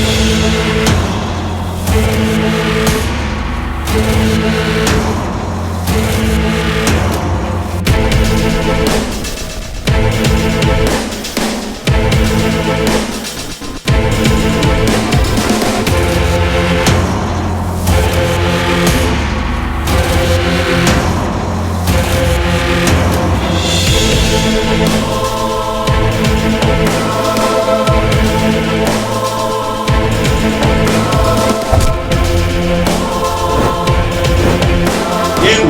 Thank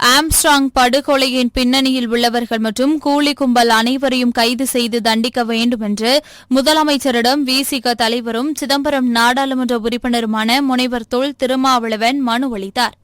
Armstrong படுகொலையின் பின்னணியில் உள்ளவர்கள் மற்றும் கூலி கும்பல் அனைவரையும் கைது செய்து தண்டிக்க வேண்டும் என்று முதலமைச்சரிடம் விசிக தலைவரும் சிதம்பரம் நாடாளுமன்ற உறுப்பினருமான முனைவர் தொல் திருமாவளவன் மனு அளித்தார்.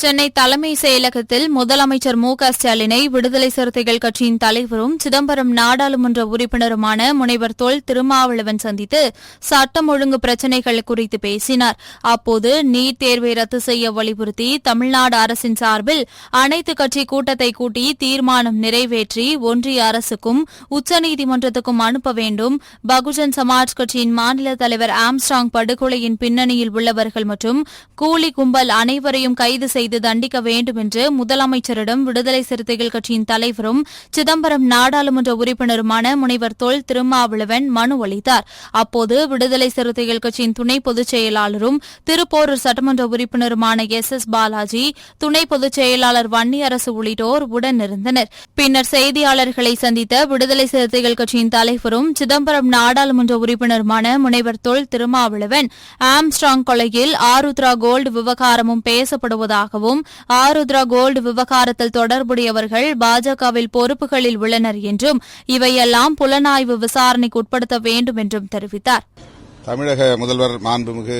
சென்னை தலைமை செயலகத்தில் முதலமைச்சர் மு க ஸ்டாலினை விடுதலை சிறுத்தைகள் கட்சியின் தலைவரும் சிதம்பரம் நாடாளுமன்ற உறுப்பினருமான முனைவர் தொல் திருமாவளவன் சந்தித்து சட்டம் ஒழுங்கு பிரச்சினைகள் குறித்து பேசினார். அப்போது நீட் தேர்வை ரத்து செய்ய வலியுறுத்தி தமிழ்நாடு அரசின் சார்பில் அனைத்து கட்சி கூட்டத்தை கூட்டி தீர்மானம் நிறைவேற்றி ஒன்றிய அரசுக்கும் உச்சநீதிமன்றத்துக்கும் அனுப்ப வேண்டும். பகுஜன் சமாஜ் கட்சியின் மாநில தலைவர் ஆம்ஸ்டாங் படுகொலையின் பின்னணியில் உள்ளவர்கள் மற்றும் கூலி கும்பல் அனைவரையும் கைது செய்து தண்டிக்க வேண்டும் என்று முதலமைச்சரிடம் விடுதலை சிறுத்தைகள் கட்சியின் தலைவரும் சிதம்பரம் நாடாளுமன்ற உறுப்பினருமான முனைவர் தொல் திருமாவளவன் மனு அளித்தார். அப்போது விடுதலை சிறுத்தைகள் கட்சியின் துணை பொதுச் செயலாளரும் திருப்போரூர் சட்டமன்ற உறுப்பினருமான எஸ். எஸ். பாலாஜி துணை பொதுச் செயலாளர் வன்னியரசு உள்ளிட்டோர் உடனிருந்தனர். பின்னர் செய்தியாளர்களை சந்தித்த விடுதலை சிறுத்தைகள் கட்சியின் தலைவரும் சிதம்பரம் நாடாளுமன்ற உறுப்பினருமான முனைவர் தொல் திருமாவளவன் ஆம்ஸ்ட்ராங் கொலையில் ஆருத்ரா கோல்டு விவகாரமும் பேசப்படுவதாக உள்ளதாகவும் ஆருத்ரா கோல்டு விவகாரத்தில் தொடர்புடையவர்கள் பாஜகவில் பொறுப்புகளில் உள்ளனர் என்றும் இவையெல்லாம் புலனாய்வு விசாரணைக்கு உட்படுத்த வேண்டும் என்றும் தெரிவித்தார். தமிழக முதல்வர் மாண்புமிகு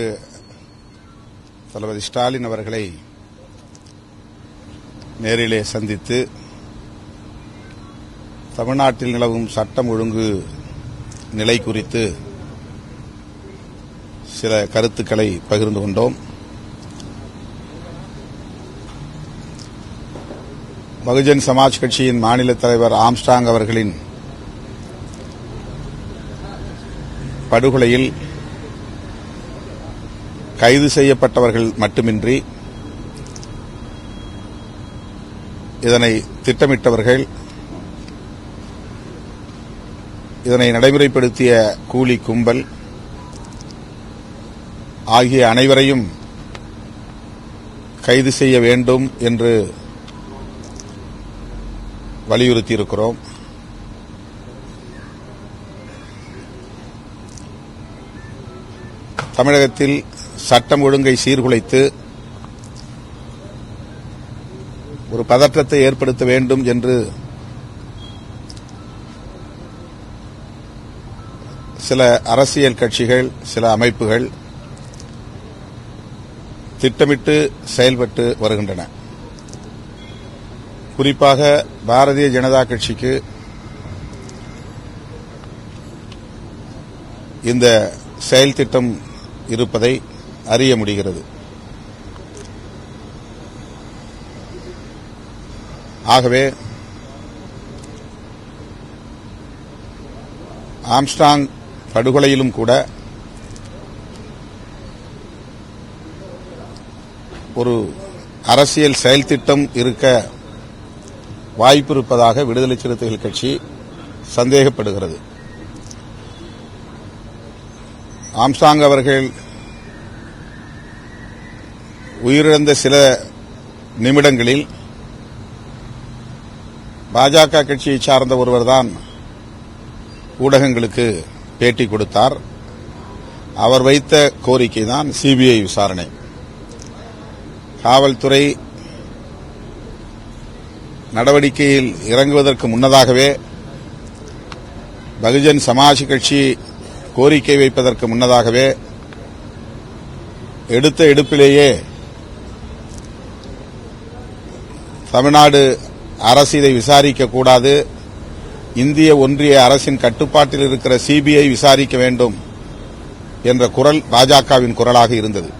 தளபதி ஸ்டாலின் அவர்களை நேரிலே சந்தித்து தமிழ்நாட்டில் நிலவும் சட்டம் ஒழுங்கு நிலை குறித்து சில கருத்துக்களை பகிர்ந்து கொண்டோம். பகுஜன் சமாஜ் கட்சியின் மாநில தலைவர் ஆம்ஸ்டாங் அவர்களின் படுகொலையில் கைது செய்யப்பட்டவர்கள் மட்டுமின்றி இதனை திட்டமிட்டவர்கள் இதனை நடைமுறைப்படுத்திய கூலி கும்பல் ஆகிய அனைவரையும் கைது செய்ய வேண்டும் என்று வலியுறுத்தியிருக்கிறோம். தமிழகத்தில் சட்டம் ஒழுங்கை சீர்குலைத்து ஒரு பதற்றத்தை ஏற்படுத்த வேண்டும் என்று சில அரசியல் கட்சிகள் சில அமைப்புகள் திட்டமிட்டு செயல்பட்டு வருகின்றன. குறிப்பாக பாரதிய ஜனதா கட்சிக்கு இந்த செயல் திட்டம் இருப்பதை அறிய முடிகிறது. ஆகவே ஆம்ஸ்டாங் படுகொலையிலும் கூட ஒரு அரசியல் செயல் திட்டம் இருக்க வாய்ப்பு இருப்பதாக விடுதலை சிறுத்தைகள் கட்சி சந்தேகப்படுகிறது. ஆம்சாங் அவர்கள் உயிரிழந்த சில நிமிடங்களில் பாஜக கட்சியை சார்ந்த ஒருவர்தான் ஊடகங்களுக்கு பேட்டி கொடுத்தார். அவர் வைத்த கோரிக்கை தான் சிபிஐ விசாரணை. காவல்துறை நடவடிக்கையில் இறங்குவதற்கு முன்னதாகவே பகுஜன் சமாஜ் கட்சி கோரிக்கை வைப்பதற்கு முன்னதாகவே எடுத்த எடுப்பிலேயே தமிழ்நாடு அரசு இதை விசாரிக்க கூடாது. இந்திய ஒன்றிய அரசின் கட்டுப்பாட்டில் இருக்கிற சிபிஐ விசாரிக்க வேண்டும் என்ற குரல் பாஜகவின் குரலாக இருந்தது.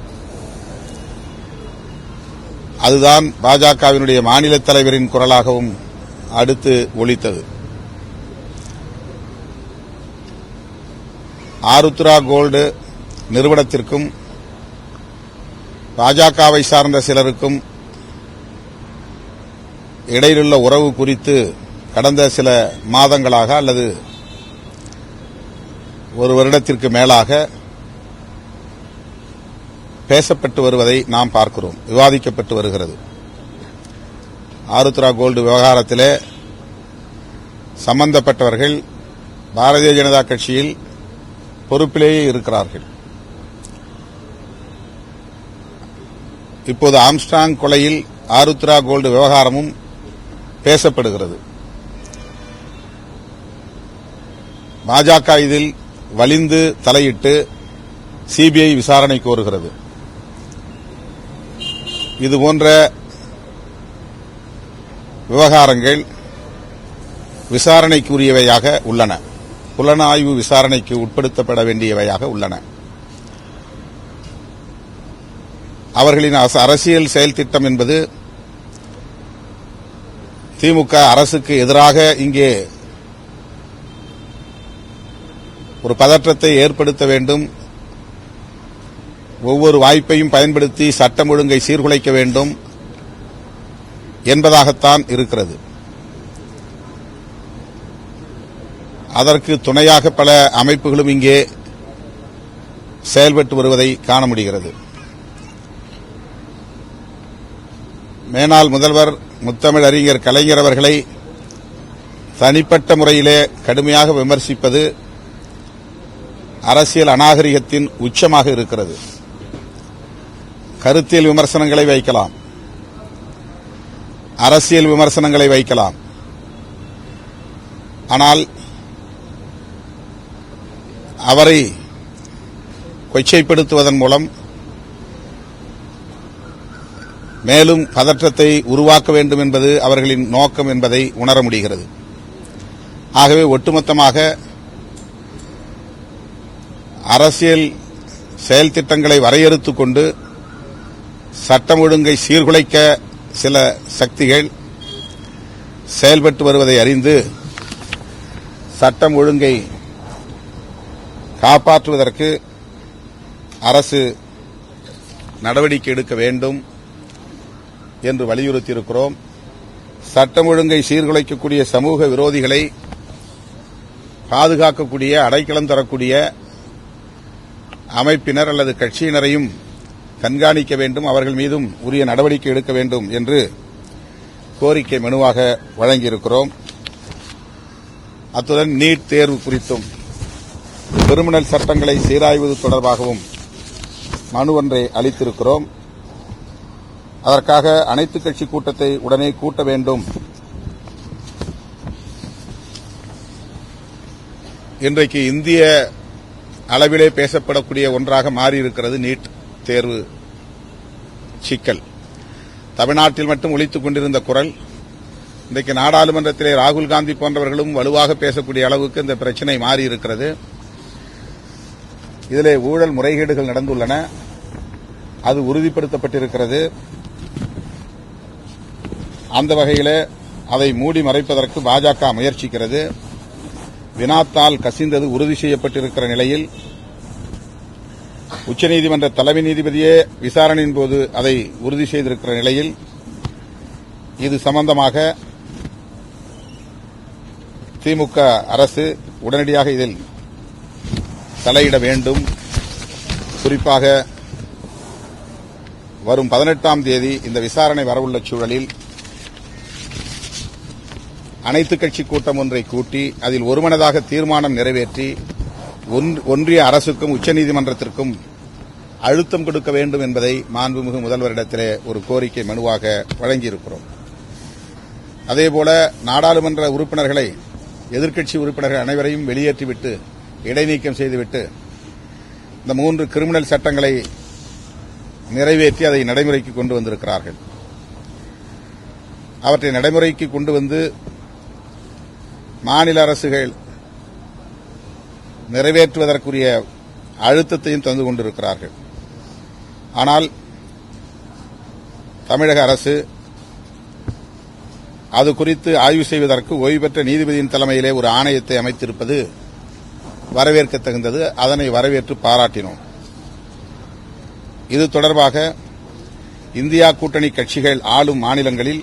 அதுதான் பாஜகவினுடைய மாநில தலைவரின் குரலாகவும் அடுத்து ஒழித்தது ஆருத்ரா கோல்டு நிறுவனத்திற்கும் பாஜகவை சார்ந்த சிலருக்கும் இடையிலுள்ள உறவு குறித்து கடந்த சில மாதங்களாக அல்லது ஒரு வருடத்திற்கு மேலாக பேசப்பட்டு வருவதை நாம் பார்க்கிறோம். விவாதிக்கப்பட்டு வருகிறது. ஆருத்ரா கோல்டு விவகாரத்தில் சம்பந்தப்பட்டவர்கள் பாரதிய ஜனதா கட்சியில் பொறுப்பிலேயே இருக்கிறார்கள். இப்போது ஆம்ஸ்டாங் கொலையில் ஆருத்ரா கோல்டு விவகாரமும் பேசப்படுகிறது. பாஜக இதில் வலிந்து தலையிட்டு சிபிஐ விசாரணை கோருகிறது. இதுபோன்ற விவகாரங்கள் விசாரணைக்குரியவையாக உள்ளன. புலனாய்வு விசாரணைக்கு உட்படுத்தப்பட வேண்டியவையாக உள்ளன. அவர்களின் அரசியல் செயல் திட்டம் என்பது திமுக அரசுக்கு எதிராக இங்கே ஒரு பதற்றத்தை ஏற்படுத்த வேண்டும் ஒவ்வொரு வாய்ப்பையும் பயன்படுத்தி சட்டம் ஒழுங்கை சீர்குலைக்க வேண்டும் என்பதாகத்தான் இருக்கிறது. அதற்கு துணையாக பல அமைப்புகளும் இங்கே செயல்பட்டு வருவதை காண முடிகிறது. மேனால் முதல்வர் முத்தமிழ் அறிஞர் கலைஞர் அவர்களை தனிப்பட்ட முறையிலே கடுமையாக விமர்சிப்பது அரசியல் அநாகரிகத்தின் உச்சமாக இருக்கிறது. கருத்தியல் விமர்சனங்களை வைக்கலாம். அரசியல் விமர்சனங்களை வைக்கலாம். ஆனால் அவரை கொச்சைப்படுத்துவதன் மூலம் மேலும் பதற்றத்தை உருவாக்க வேண்டும் என்பது அவர்களின் நோக்கம் என்பதை உணர முடிகிறது. ஆகவே ஒட்டுமொத்தமாக அரசியல் செயல் திட்டங்களை வரையறுத்துக் கொண்டு சட்டம் ஒழுங்கை சீர்குலைக்க சில சக்திகள் செயல்பட்டு வருவதை அறிந்து சட்டம் ஒழுங்கை காப்பாற்றுவதற்கு அரசு நடவடிக்கை எடுக்க வேண்டும் என்று வலியுறுத்தியிருக்கிறோம். சட்டம் ஒழுங்கை சீர்குலைக்கக்கூடிய சமூக விரோதிகளை பாதுகாக்கக்கூடிய அடைக்கலம் தரக்கூடிய அமைப்பினர் அல்லது கட்சியினரையும் கண்காணிக்க வேண்டும் அவர்கள் மீதும் உரிய நடவடிக்கை எடுக்க வேண்டும் என்று கோரிக்கை மனுவாக வழங்கியிருக்கிறோம். அத்துடன் நீட் தேர்வு குறித்தும் கிரிமினல் சட்டங்களை சீராய்வது தொடர்பாகவும் மனு ஒன்றை அளித்திருக்கிறோம். அதற்காக அனைத்துக் கட்சி கூட்டத்தை உடனே கூட்ட வேண்டும். இன்றைக்கு இந்திய அளவிலே பேசப்படக்கூடிய ஒன்றாக மாறியிருக்கிறது நீட் தேர்வு சிக்கல். தமிழ்நாட்டில் மட்டும் ஒழித்துக் கொண்டிருந்த குரல் இன்றைக்கு நாடாளுமன்றத்திலே ராகுல் காந்தி போன்றவர்களும் வலுவாக பேசக்கூடிய அளவுக்கு இந்த பிரச்சினை மாறியிருக்கிறது. இதிலே ஊழல் முறைகேடுகள் நடந்துள்ளன. அது உறுதிப்படுத்தப்பட்டிருக்கிறது. அந்த வகையில் அதை மூடி மறைப்பதற்கு பாஜக முயற்சிக்கிறது. வினாத்தால் கசிந்தது உறுதி செய்யப்பட்டிருக்கிற நிலையில் உச்சநீதிமன்ற தலைமை நீதிபதியே விசாரணையின் போது அதை உறுதி செய்திருக்கிற நிலையில் இது சம்பந்தமாக திமுக அரசு உடனடியாக இதில் தலையிட வேண்டும். குறிப்பாக வரும் பதினெட்டாம் தேதி இந்த விசாரணை வரவுள்ள சூழலில் அனைத்துக் கட்சி கூட்டம் ஒன்றை கூட்டி அதில் ஒருமனதாக தீர்மானம் நிறைவேற்றி ஒன்றிய அரசுக்கும் உச்சநீதிமன்றத்திற்கும் அழுத்தம் கொடுக்க வேண்டும் என்பதை மாண்புமிகு முதல்வரிடத்திலே ஒரு கோரிக்கை மனுவாக வழங்கியிருக்கிறோம். அதேபோல நாடாளுமன்ற உறுப்பினர்களை எதிர்க்கட்சி உறுப்பினர்கள் அனைவரையும் வெளியேற்றிவிட்டு இடைநீக்கம் செய்துவிட்டு இந்த மூன்று கிரிமினல் சட்டங்களை நிறைவேற்றி அதை நடைமுறைக்கு கொண்டு வந்திருக்கிறார்கள். அவற்றை நடைமுறைக்கு கொண்டு வந்து மாநில அரசுகள் நிறைவேற்றுவதற்குரிய அழுத்தத்தையும் தந்து கொண்டிருக்கிறார்கள். ஆனால் தமிழக அரசு அது குறித்து ஆய்வு செய்வதற்கு ஓய்வு பெற்ற நீதிபதியின் தலைமையிலே ஒரு ஆணையத்தை அமைத்திருப்பது வரவேற்க தகுந்தது அதனை வரவேற்று பாராட்டினோம். இது தொடர்பாக இந்தியா கூட்டணி கட்சிகள் ஆளும் மாநிலங்களில்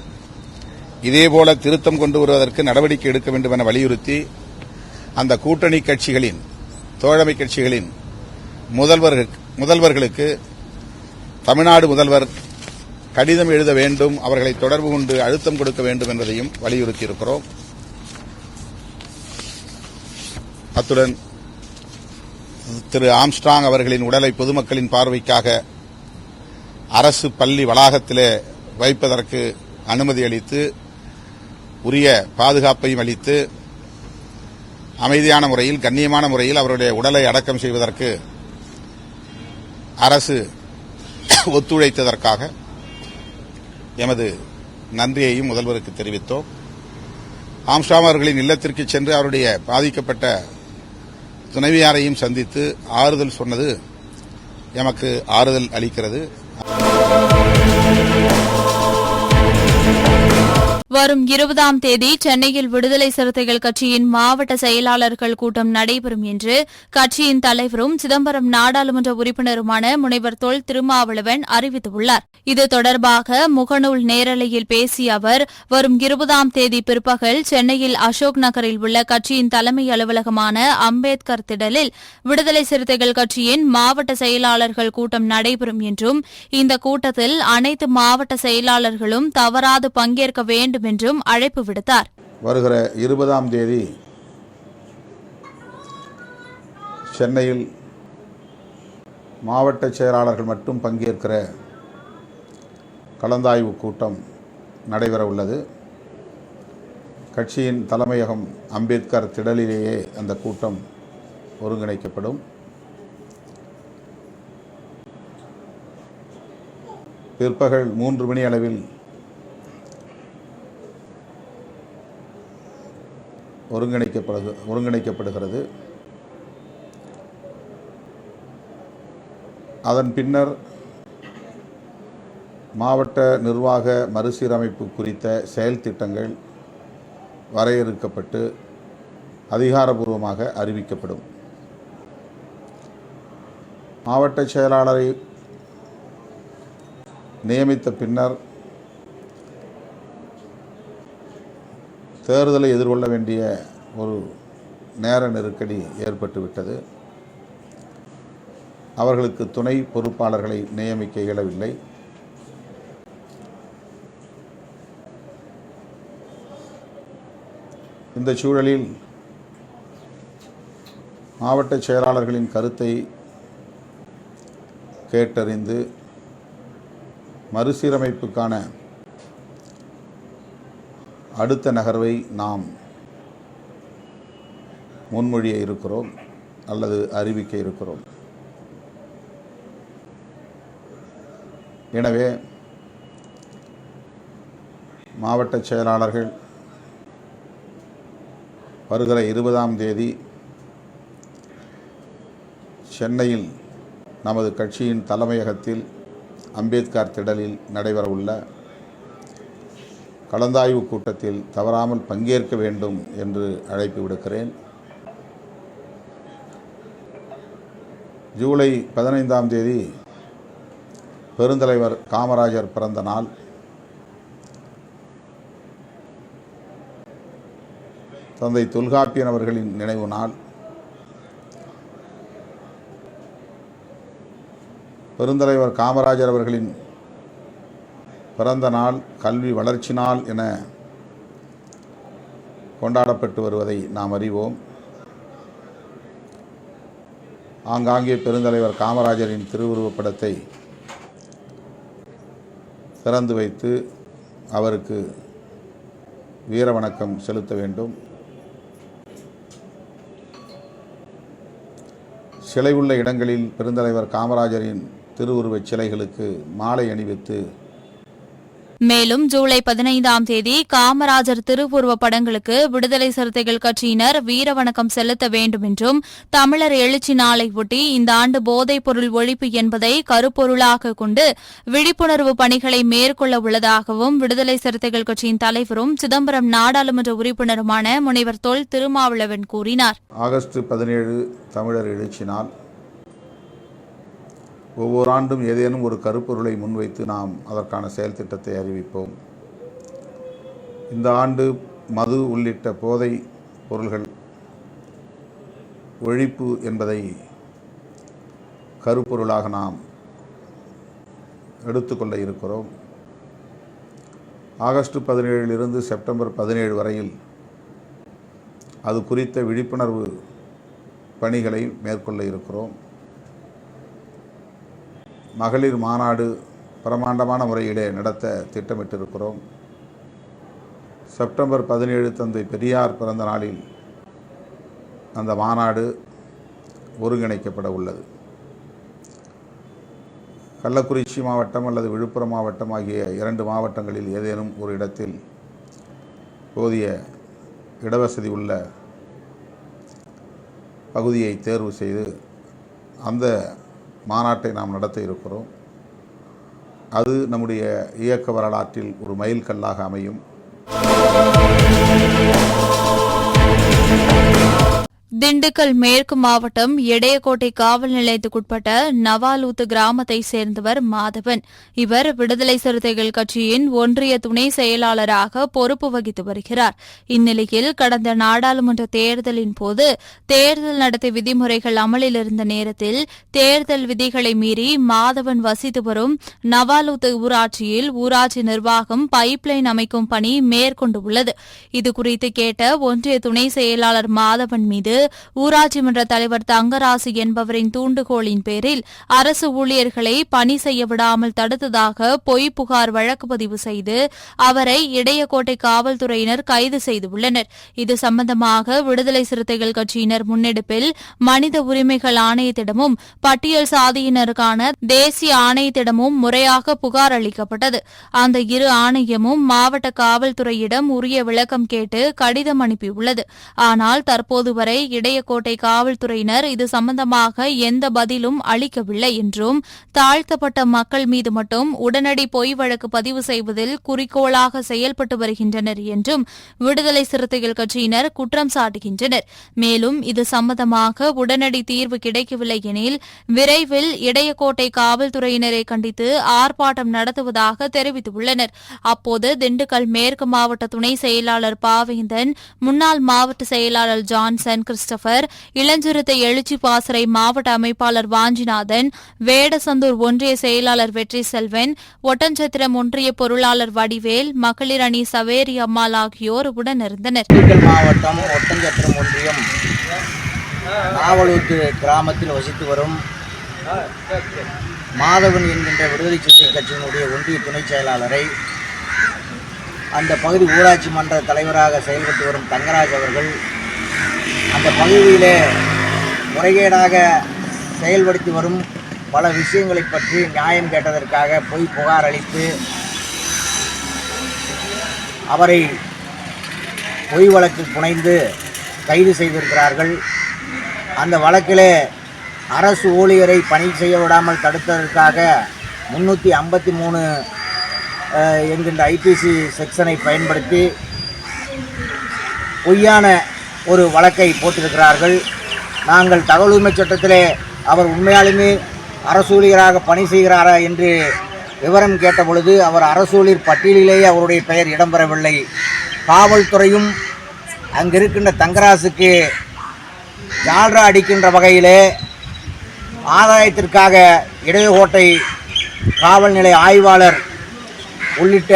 இதேபோல திருத்தம் கொண்டு வருவதற்கு நடவடிக்கை எடுக்க வேண்டும் என வலியுறுத்தி அந்த கூட்டணி கட்சிகளின் தோழமை கட்சிகளின் முதல்வர்கள் முதல்வர்களுக்கு தமிழ்நாடு முதல்வர் கடிதம் எழுத வேண்டும் அவர்களை தொடர்பு கொண்டு அழுத்தம் கொடுக்க வேண்டும் என்பதையும் வலியுறுத்தியிருக்கிறோம். அத்துடன் திரு ஆம்ஸ்ட்ராங் அவர்களின் உடலை பொதுமக்களின் பார்வைக்காக அரசு பள்ளி வளாகத்திலே வைப்பதற்கு அனுமதி அளித்து உரிய பாதுகாப்பையும் அளித்து அமைதியான முறையில் கண்ணியமான முறையில் அவருடைய உடலை அடக்கம் செய்வதற்கு அரசு ஒத்துழைத்ததற்காக எமது நன்றியையும் முதல்வருக்கு தெரிவித்தோம். ஆம்ஸ்டாம் அவர்களின் இல்லத்திற்கு சென்று அவருடைய பாதிக்கப்பட்ட துணைவியாரையும் சந்தித்து ஆறுதல் சொன்னது எமக்கு ஆறுதல் அளிக்கிறது. வரும் இருபதாம் தேதி சென்னையில் விடுதலை சிறுத்தைகள் கட்சியின் மாவட்ட செயலாளர்கள் கூட்டம் நடைபெறும் என்று கட்சியின் தலைவரும் சிதம்பரம் நாடாளுமன்ற உறுப்பினருமான முனைவர் தொல் திருமாவளவன் அறிவித்துள்ளார். இது தொடர்பாக முகநூல் நேரலையில் பேசிய அவர் வரும் இருபதாம் தேதி பிற்பகல் சென்னையில் அசோக் நகரில் உள்ள கட்சியின் தலைமை அலுவலகமான அம்பேத்கர் திடலில் விடுதலை சிறுத்தைகள் கட்சியின் மாவட்ட செயலாளர்கள் கூட்டம் நடைபெறும் என்றும் இந்த கூட்டத்தில் அனைத்து மாவட்ட செயலாளர்களும் தவறாது பங்கேற்க வேண்டும் என்றும் அழைப்பு விடுத்தார். வருகிற இருபதாம் தேதி சென்னையில் மாவட்ட செயலாளர்கள் மட்டும் பங்கேற்கிற கலந்தாய்வு கூட்டம் நடைபெற உள்ளது. கட்சியின் தலைமையகம் அம்பேத்கர் திடலிலேயே அந்த கூட்டம் ஒருங்கிணைக்கப்படும். பிற்பகல் மூன்று மணி அளவில் ஒருங்கிணைக்கப்படுது ஒருங்கிணைக்கப்படுகிறது. அதன் பின்னர் மாவட்ட நிர்வாக மறுசீரமைப்பு குறித்த செயல் திட்டங்கள் வரையறுக்கப்பட்டு அதிகாரபூர்வமாக அறிவிக்கப்படும். மாவட்ட செயலாளரை நியமித்த பின்னர் தேர்தலை எதிர்கொள்ள வேண்டிய ஒரு நேர நெருக்கடி ஏற்பட்டுவிட்டது அவர்களுக்கு துணை பொறுப்பாளர்களை நியமிக்க இயலவில்லை. இந்த சூழலில் மாவட்ட செயலாளர்களின் கருத்தை கேட்டறிந்து மறுசீரமைப்புக்கான அடுத்த நகர்வை நாம் முன்மொழிய இருக்கிறோம் அல்லது அறிவிக்க இருக்கிறோம். எனவே மாவட்ட செயலாளர்கள் வருகிற இருபதாம் தேதி சென்னையில் நமது கட்சியின் தலைமையகத்தில் அம்பேத்கர் திடலில் நடைபெறவுள்ள கலந்தாய்வு கூட்டத்தில் தவறாமல் பங்கேற்க வேண்டும் என்று அழைப்பு விடுக்கிறேன். ஜூலை பதினைந்தாம் தேதி பெருந்தலைவர் காமராஜர் பிறந்த நாள். தந்தை தொல்காப்பியன் அவர்களின் நினைவு நாள். பெருந்தலைவர் காமராஜர் அவர்களின் பிறந்த நாள் கல்வி வளர்ச்சி நாள் என கொண்டாடப்பட்டு வருவதை நாம் அறிவோம். ஆங்காங்கே பெருந்தலைவர் காமராஜரின் திருவுருவப் படத்தை திறந்து வைத்து அவருக்கு வீர வணக்கம் செலுத்த வேண்டும். சிலை உள்ள இடங்களில் பெருந்தலைவர் காமராஜரின் திருவுருவச் சிலைகளுக்கு மாலை அணிவித்து மேலும் ஜூலை பதினைந்தாம் தேதி காமராஜர் திருவுருவ படங்களுக்கு விடுதலை சிறுத்தைகள் கட்சியினர் வீரவணக்கம் செலுத்த வேண்டும் என்றும் தமிழர் எழுச்சி நாளை ஒட்டி இந்த ஆண்டு போதைப் பொருள் ஒழிப்பு என்பதை கருப்பொருளாக கொண்டு விழிப்புணர்வு பணிகளை மேற்கொள்ள உள்ளதாகவும் விடுதலை சிறுத்தைகள் கட்சியின் தலைவரும் சிதம்பரம் நாடாளுமன்ற உறுப்பினருமான முனைவர் தொல் திருமாவளவன் கூறினார். ஆகஸ்ட் பதினேழு தமிழர் எழுச்சி நாள். ஒவ்வொரு ஆண்டும் ஏதேனும் ஒரு கருப்பொருளை முன்வைத்து நாம் அதற்கான செயல் திட்டத்தை அறிவிப்போம். இந்த ஆண்டு மது உள்ளிட்ட போதை பொருள்கள் ஒழிப்பு என்பதை கருப்பொருளாக நாம் எடுத்துக்கொள்ள இருக்கிறோம். ஆகஸ்ட் பதினேழிலிருந்து செப்டம்பர் பதினேழு வரையில் அது குறித்த விழிப்புணர்வு பணிகளை மேற்கொள்ள இருக்கிறோம். மகளிர் மாநாடு பிரமாண்டமான முறையிலே நடத்த திட்டமிட்டிருக்கிறோம். செப்டம்பர் பதினேழு தந்தை பெரியார் பிறந்த நாளில் அந்த மாநாடு ஒருங்கிணைக்கப்பட உள்ளது. கள்ளக்குறிச்சி மாவட்டம் அல்லது விழுப்புரம் மாவட்டம் ஆகிய இரண்டு மாவட்டங்களில் ஏதேனும் ஒரு இடத்தில் போதிய இடவசதி உள்ள பகுதியை தேர்வு செய்து அந்த மாநாட்டை நாம் நடத்த இருக்கிறோம். அது நம்முடைய இயக்க வரலாற்றில் ஒரு மைல்கல்லாக அமையும். திண்டுக்கல் மேற்கு மாவட்டம் எடையக்கோட்டை காவல் நிலையத்துக்குட்பட்ட நவாலூத்து கிராமத்தை சேர்ந்தவர் மாதவன். இவர் விடுதலை சிறுத்தைகள் கட்சியின் ஒன்றிய துணை செயலாளராக பொறுப்பு வகித்து வருகிறார். இந்நிலையில் கடந்த நாடாளுமன்ற தேர்தலின் போது தேர்தல் நடத்தை விதிமுறைகள் அமலில் இருந்த நேரத்தில் தேர்தல் விதிகளை மீறி மாதவன் வசித்து வரும் நவாலூத்து ஊராட்சியில் ஊராட்சி நிர்வாகம் பைப்லைன் அமைக்கும் பணி மேற்கொண்டுள்ளது இதுகுறித்து கேட்ட ஒன்றிய துணை செயலாளர் மாதவன் மீது ஊராட்சி மன்ற தலைவர் தங்கராசு என்பவரின் தூண்டுகோளின் பேரில் அரசு ஊழியர்களை பணி செய்ய விடாமல் தடுத்ததாக பொய் புகார் வழக்கு பதிவு செய்து அவரை இடையக்கோட்டை காவல்துறையினர் கைது செய்துள்ளனர் இது சம்பந்தமாக விடுதலை சிறுத்தைகள் கட்சியினர் முன்னெடுப்பில் மனித உரிமைகள் ஆணையத்திடமும் பட்டியல் சாதியினருக்கான தேசிய ஆணையத்திடமும் முறையாக புகார் அளிக்கப்பட்டது. அந்த இரு ஆணையமும் மாவட்ட காவல்துறையிடம் உரிய விளக்கம் கேட்டு கடிதம் அனுப்பியுள்ளது. ஆனால் தற்போது வரை இடையக்கோட்டை காவல்துறையினர் இது சம்பந்தமாக எந்த பதிலும் அளிக்கவில்லை என்றும் தாழ்த்தப்பட்ட மக்கள் மீது மட்டும் உடனடி பொய் வழக்கு பதிவு செய்வதில் குறிக்கோளாக செயல்பட்டு வருகின்றனர் என்றும் விடுதலை சிறுத்தைகள் கட்சியினர் குற்றம் சாட்டுகின்றனர். மேலும் இது சம்பந்தமாக உடனடி தீர்வு கிடைக்கவில்லை எனில் விரைவில் இடையக்கோட்டை காவல்துறையினரை கண்டித்து ஆர்ப்பாட்டம் நடத்துவதாக தெரிவித்துள்ளனர். அப்போது திண்டுக்கல் மேற்கு மாவட்ட துணை செயலாளர் பாவேந்தன் முன்னாள் மாவட்ட செயலாளர் ஜான்சன் கிறிஸ்டபர் இளஞ்சிறுத்தை எழுச்சி பாசறை மாவட்ட அமைப்பாளர் வாஞ்சிநாதன் வேடசந்தூர் ஒன்றிய செயலாளர் வெற்றி செல்வன் ஒட்டஞ்சத்திரம் ஒன்றிய பொருளாளர் வடிவேல் மகளிர் அணி சவேரி அம்மாள் ஆகியோர் உடனிருந்தனர் மாவட்டம் ஒட்டஞ்சத்திரம் ஒன்றியம் நாவலூத்து கிராமத்தில் வசித்து வரும் மாதவன் என்கின்ற விடுதலை சிறுத்தை கட்சியினுடைய ஒன்றிய துணைச் செயலாளரை அந்த பகுதி ஊராட்சி மன்ற தலைவராக செயல்பட்டு வரும் தங்கராஜ் அவர்கள் அந்த பகுதியிலே முறைகேடாக செயல்படுத்தி வரும் பல விஷயங்களை பற்றி நியாயம் கேட்டதற்காக பொய் புகார் அளித்து அவரை பொய் வழக்கில் புனைந்து கைது செய்திருக்கிறார்கள். அந்த வழக்கிலே அரசு ஊழியரை பணி செய்ய விடாமல் தடுத்ததற்காக முன்னூற்றி ஐம்பத்தி மூணு என்கின்ற ஐபிசி செக்ஷனை பயன்படுத்தி பொய்யான ஒரு வழக்கை போட்டிருக்கிறார்கள். நாங்கள் தகவல் உரிமை சட்டத்திலே அவர் உண்மையாலுமே அரசூழியராக பணி செய்கிறாரா என்று விவரம் கேட்ட பொழுது அவர் அரசூழியர் பட்டியலிலேயே அவருடைய பெயர் இடம்பெறவில்லை. காவல்துறையும் அங்கிருக்கின்ற தங்கராசுக்கு ஜால்ரா அடிக்கின்ற வகையிலே ஆதாயத்திற்காக இடையகோட்டை காவல் நிலைய ஆய்வாளர் உள்ளிட்ட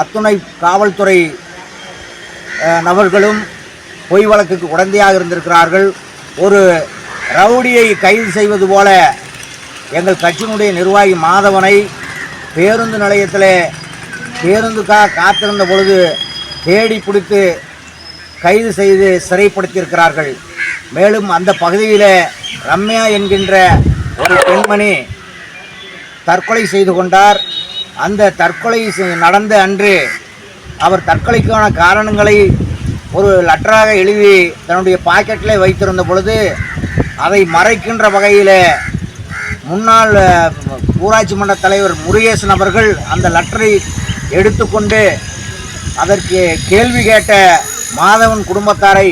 அத்துணை காவல்துறை நபர்களும் பொய் வழக்குக்கு உடந்தையாக இருந்திருக்கிறார்கள். ஒரு ரவுடியை கைது செய்வது போல எங்கள் கட்சியினுடைய நிர்வாகி மாதவனை பேருந்து நிலையத்தில் பேருந்துக்காக காத்திருந்த பொழுது தேடி பிடித்து கைது செய்து சிறைப்படுத்தியிருக்கிறார்கள். மேலும் அந்த பகுதியில் ரம்யா என்கின்ற ஒரு பெண்மணி தற்கொலை செய்து கொண்டார். அந்த தற்கொலை நடந்த அன்று அவர் தற்கொலைக்கான காரணங்களை ஒரு லெட்டராக எழுதி தன்னுடைய பாக்கெட்டில் வைத்திருந்த பொழுது அதை மறைக்கின்ற வகையில் முன்னாள் ஊராட்சி மன்ற தலைவர் முருகேசன் அவர்கள் அந்த லெட்டரை எடுத்துக்கொண்டு அதற்கு கேள்வி கேட்ட மாதவன் குடும்பத்தாரை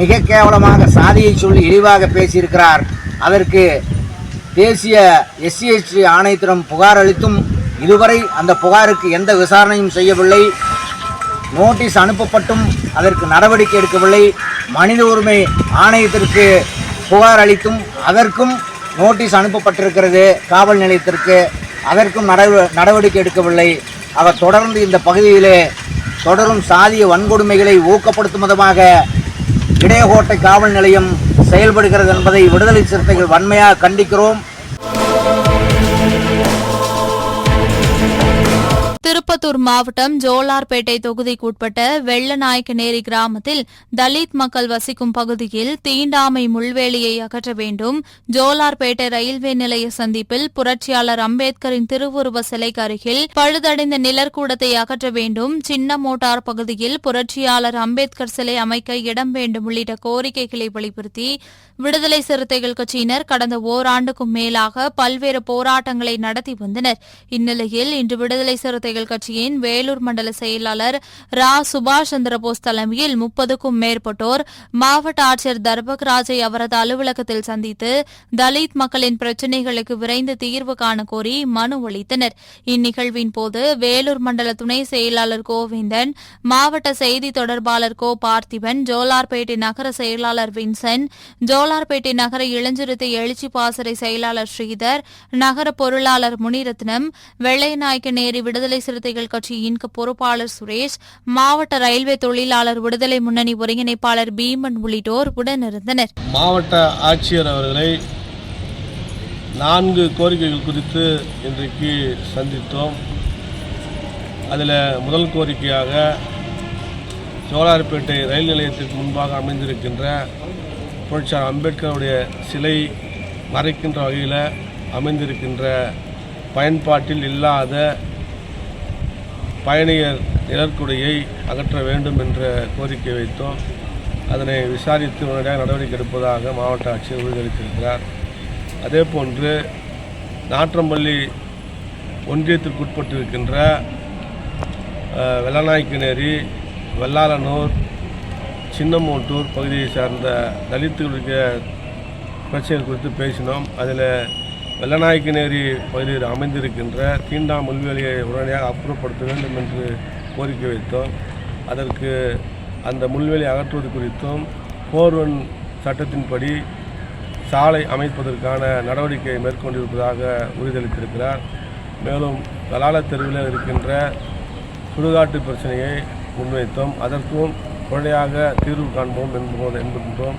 மிக கேவலமாக சாதியை சொல்லி இழிவாக பேசியிருக்கிறார். அதற்கு தேசிய எஸ்சிஎஸ்டி ஆணையத்திடம் புகார் அளித்தும் இதுவரை அந்த புகாருக்கு எந்த விசாரணையும் செய்யவில்லை. நோட்டீஸ் அனுப்பப்பட்டும். அதற்கு நடவடிக்கை எடுக்கவில்லை. மனித உரிமை ஆணையத்திற்கு புகார் அளித்தும் அதற்கும் நோட்டீஸ் அனுப்பப்பட்டிருக்கிறது. காவல் நிலையத்திற்கு அதற்கும் நடவ நடவடிக்கை எடுக்கவில்லை. அவர் தொடர்ந்து இந்த பகுதியிலே தொடரும் சாதிய வன்கொடுமைகளை ஊக்கப்படுத்தும் விதமாக இடையகோட்டை காவல் நிலையம் செயல்படுகிறது என்பதை விடுதலை சிறுத்தைகள் வன்மையாக கண்டிக்கிறோம். திருப்பத்தூர் மாவட்டம் ஜோலார்பேட்டை தொகுதிக்குட்பட்ட வெள்ளநாயக்கநேரி கிராமத்தில் தலித் மக்கள் வசிக்கும் பகுதியில் தீண்டாமை முள்வேலியை அகற்ற வேண்டும். ஜோலார்பேட்டை ரயில்வே நிலைய சந்திப்பில் புரட்சியாளர் அம்பேத்கரின் திருவுருவ சிலைக்கு அருகில் பழுதடைந்த நிலர்கூடத்தை அகற்ற வேண்டும். சின்ன மோட்டார் பகுதியில் புரட்சியாளர் அம்பேத்கர் சிலை அமைக்க இடம் வேண்டும் உள்ளிட்ட கோரிக்கைகளை வலியுறுத்தி விடுதலை சிறுத்தைகள் கட்சியினர் கடந்த ஓராண்டுக்கும் மேலாக பல்வேறு போராட்டங்களை நடத்தி வந்தனர். இந்நிலையில் இன்று விடுதலை சிறுத்தைகள் கட்சி கட்சியின் வேலூர் மண்டல செயலாளர் ரா சுபாஷ் சந்திரபோஸ் தலைமையில் முப்பதுக்கும் மேற்பட்டோர் மாவட்ட ஆட்சியர் தர்பக்ராஜை அவரது அலுவலகத்தில் சந்தித்து தலித் மக்களின் பிரச்சினைகளுக்கு விரைந்து தீர்வு காண கோரி மனு அளித்தனர். இந்நிகழ்வின் போது வேலூர் மண்டல துணை செயலாளர் கோவிந்தன் மாவட்ட செய்தி தொடர்பாளர் கோ பார்த்திபன் ஜோலார்பேட்டை நகர செயலாளர் வின்சென்ட் ஜோலார்பேட்டை நகர இளஞ்சிறுத்தை எழுச்சி பாசறை செயலாளர் ஸ்ரீதர் நகர பொருளாளர் முனிரத்னம் வெள்ளைநாயக்கநேரி விடுதலை சிறுத்தை விவசாயிகள் கட்சியின் பொறுப்பாளர் சுரேஷ் மாவட்ட ரயில்வே தொழிலாளர் விடுதலை முன்னணி ஒருங்கிணைப்பாளர் பீமன் உள்ளிட்டோர் உடனிருந்தனர். மாவட்ட ஆட்சியர் அவர்களை நான்கு கோரிக்கைகள் குறித்து இன்றைக்கு சந்தித்தோம். அதில் முதல் கோரிக்கையாக சோழார்பேட்டை ரயில் நிலையத்திற்கு முன்பாக அமைந்திருக்கின்ற புரட்சியாளர் அம்பேத்கருடைய சிலை மறைக்கின்ற வகையில் அமைந்திருக்கின்ற பயன்பாட்டில் இல்லாத பயணியர் நிழற்குடையை அகற்ற வேண்டும் என்ற கோரிக்கை வைத்தோம். அதனை விசாரித்து உடனடியாக நடவடிக்கை எடுப்பதாக மாவட்ட ஆட்சியர் உறுதியளித்திருக்கிறார். அதேபோன்று நாற்றம்பள்ளி ஒன்றியத்திற்குட்பட்டிருக்கின்ற வெள்ளநாய்க்கிணேரி வெள்ளாளனூர் சின்னமோட்டூர் பகுதியை சார்ந்த தலித்துகளுடைய பிரச்சனைகள் குறித்து பேசினோம். அதில் வெள்ளநாயக்கநேரி பகுதியில் அமைந்திருக்கின்ற தீண்டா முள்வேலியை உடனடியாக அப்புறப்படுத்த வேண்டும் என்று கோரிக்கை வைத்தோம். அதற்கு அந்த முள்வேலி அகற்றுவது குறித்தும் போர்வன் சட்டத்தின்படி சாலை அமைப்பதற்கான நடவடிக்கையை மேற்கொண்டிருப்பதாக உறுதியளித்திருக்கிறார். மேலும் கலால தெருவில் இருக்கின்ற சுடுகாட்டு பிரச்சனையை முன்வைத்தோம். அதற்கும் உடனடியாக தீர்வு காண்போம் என்போம் என்கின்றோம்